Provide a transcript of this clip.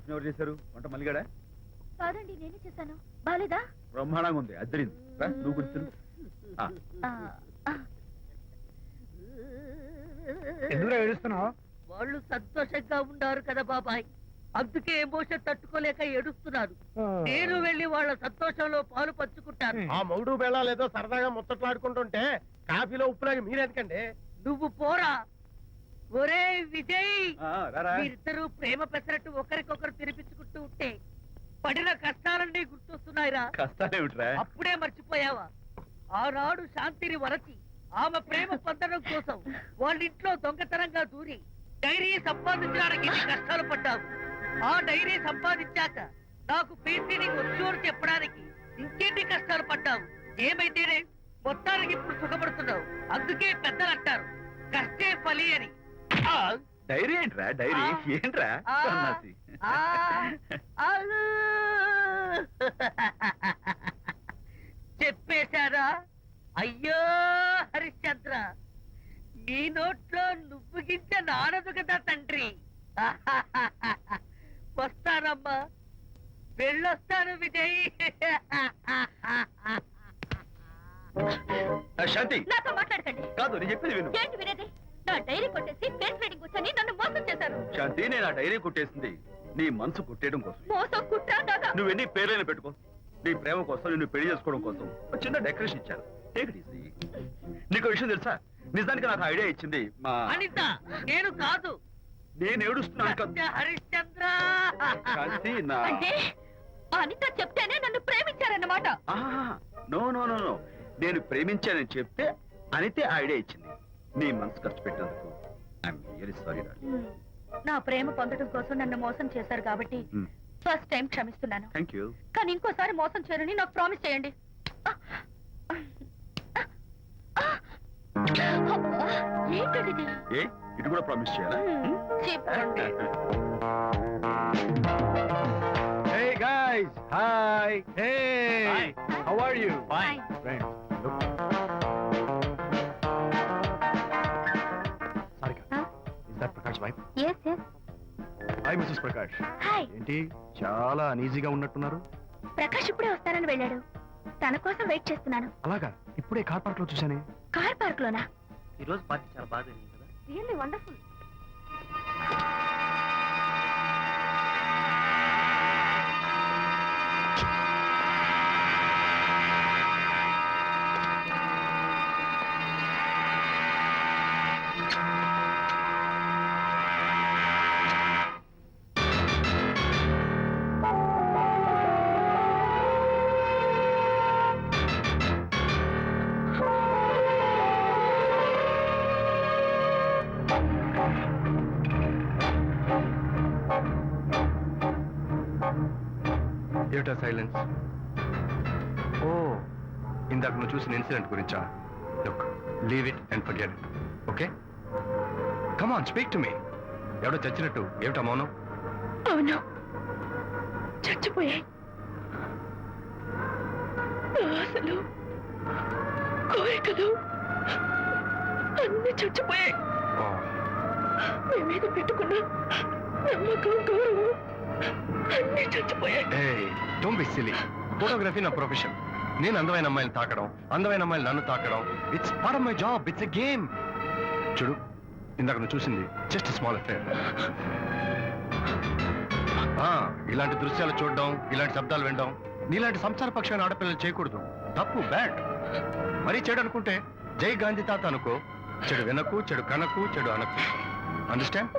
Tiffin ఎవరు చేశారు? వంట మల్లిగాడా? కాదండి నేనే చేశాను. బాలేదా? బ్రహ్మాండంగా ఉంది అద్దరింది. రా, నువ్వు కూర్చుని ఎందుకు ఏడుస్తున్నావు? వాళ్ళు సంతోషంగా ఉన్నారు కదా బాబాయ్. అందుకే ఎమోషన్ తట్టుకోలేక ఏడుస్తున్నారు. నేను వెళ్ళి వాళ్ళ సంతోషంలో పాలు పంచుకుంటాను. ఆ మౌడు బెళ్ళాలు ఏదో సరదాగా ముచ్చట్లాడుకుంటుంటే కాఫీలో ఉప్పులాగా మీరెందుకండి? నువ్వు పోరా. ఒరే విజయ్ మీరిద్దరూ ప్రేమ పెసరట్టు ఒకరికొకరు తినిపించుకుంటూ ఉంటే పడిన కష్టాలన్నీ గుర్తొస్తున్నాయిరా. కష్టాలేమిట్రా? అప్పుడే మర్చిపోయావా? ఆనాడు శాంతిని వరచి ఆమె ప్రేమ పొందడం కోసం వాళ్ళ ఇంట్లో దొంగతనంగా దూరి డైరీ సంపాదించడానికి కష్టాలు పడ్డావు. ఆ డైరీ సంపాదించాక నాకు పెయింటింగ్ వచ్చోరు చెప్పడానికి ఇంకెన్ని కష్టాలు పడ్డావు? ఏమైతేనే? మొత్తానికి ఇప్పుడు సుఖపడుతున్నావు. అందుకే పెద్దలు అంటారు కష్టే ఫలి అని. డైరీ ఏంట్రా డైరీ. ఏంట్రా. సన్నాసి. చెప్పేశారా? అయ్యో హరిశ్చంద్ర. నీ నోట్లో నువ్వు గింజ నానదు కదా తండ్రి. వస్తానమ్మా. వెళ్ళొస్తాను విజయ్. శాంతి. నాతో మాట్లాడకండి. కాదు నేను చెప్పేది విను. ఏంటి వినేది? నా డైరీ కొట్టేసి శాంతి నేను ఆ డైరీ కొట్టేసింది? నీ మనసు కొట్టేయడం కోసం. మోసం కుట్ర దాదా నువ్వు ఎన్ని పేర్లైనా పెట్టుకో. నీ ప్రేమ కోసం నిన్ను పెళ్ళి చేసుకోవడం కోసం ఒక చిన్న డెకరేషన్ ఇచ్చాను. నీకు విషయం తెలుసా? నిజానికి నాకు ఐడియా ఇచ్చింది మా అనిత నేను కాదు. నేను ఏడుస్తున్నాను కాదు. హరిశ్చంద్ర. శాంతి నా అంటే అనిత చెప్తేనే నన్ను ప్రేమించారన్నమాట. No no no no. నేను ప్రేమించానని చెప్తే అనితే ఐడియా ఇచ్చింది. నీ మనసు ఖర్చు పెట్టినందుకు ఐఎమ్ రియలీ సారీ. నా ప్రేమ పొందడం కోసం నన్ను మోసం చేశారు కాబట్టి ఫస్ట్ టైం క్షమిస్తున్నాను. థ్యాంక్ యూ కానీ ఇంకోసారి మోసం చేయరని నాకు ప్రామిస్ చేయండి. అబ్బా, ఏ? కూడా ప్రామిస్ చేయాలా? చెప్పండి. Hi. Fine. Huh? Yes hi Mrs Prakash. Hi. ఏంటి? చాలా అనీజీగా ఉన్నట్టున్నారు. ప్రకాష్ ఇప్పుడే వస్తానని వెళ్ళాడు. తన కోసం వెయిట్ చేస్తున్నాను. అలాగా? ఇప్పుడే కార్ పార్క్లో చూసానే కార్ పార్క్ లోనా ఈ రోజు పార్టీ చాలా బాగా జరిగింది కదా? రియల్లీ వండర్ఫుల్ ఏమిటా సైలెన్స్ ఓ ఇందాక నువ్వు చూసిన ఇన్సిడెంట్ గురించా? Look leave it and forget it okay come on speak to me ఎవడో చచ్చినట్టు ఏమిటా మౌనం? అవును. చచ్చిపోయాయి ఆశలు కోరికలు అన్ని చచ్చిపోయాయి. మీ మీద పెట్టుకున్న నమ్మకం గౌరవం అన్ని చచ్చిపోయాయి. ఫోటోగ్రఫీ నా ప్రొఫెషన్ నేను అందమైన అమ్మాయిని తాకడం అందమైన అమ్మాయిలు నన్ను తాకడం. It's part of my job it's a game చూడు ఇందాక నువ్వు చూసింది జస్ట్ స్మాల్ అఫేర్ ఇలాంటి దృశ్యాలు చూడడం ఇలాంటి శబ్దాలు వినడం నీలాంటి సంసార పక్షమైన ఆడపిల్లలు చేయకూడదు. తప్పు బ్యాడ్ మరీ చెడు అనుకుంటే జై గాంధీ తాత అనుకో. చెడు వినకు చెడు కనకు చెడు అనకు. Understand?